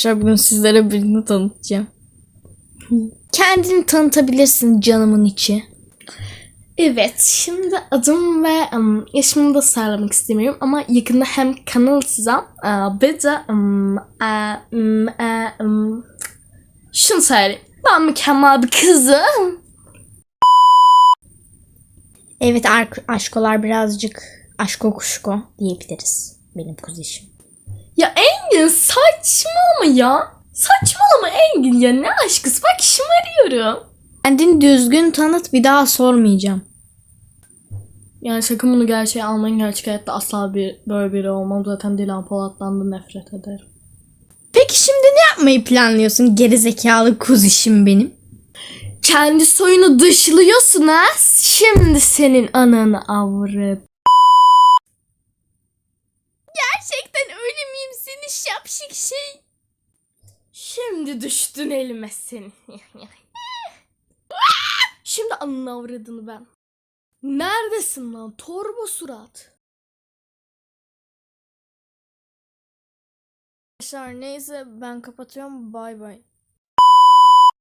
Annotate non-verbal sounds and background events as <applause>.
Arkadaşlar bugün sizlere birini tanıtacağım. Kendini tanıtabilirsin canımın içi. Evet, şimdi adım ve um, yaşımı da söylemek istemiyorum ama yakında hem kanal de um, uh, um, uh, um, şunu söyleyeyim. Ben mükemmel bir kızım. Evet ar- aşkolar birazcık aşko kuşko diyebiliriz benim kuzişim. Ya Engin saçmalama ya. Saçmalama Engin ya ne aşkısı bak şımarıyorum. Kendini düzgün tanıt bir daha sormayacağım. Yani sakın bunu gerçeğe almayın. Gerçek hayatta asla bir böyle biri olmam. Zaten Dilan Polat'tan da nefret ederim. Peki şimdi ne yapmayı planlıyorsun gerizekalı kuzişim benim? Kendi soyunu dışlıyorsun ha. Şimdi senin ananı avret. Gerçekten öyle miyim seni şapşik şey? Şimdi düştün elime sen. <laughs> Şimdi ananı avradını ben. Neredesin lan torba surat? Arkadaşlar neyse ben kapatıyorum bay bay.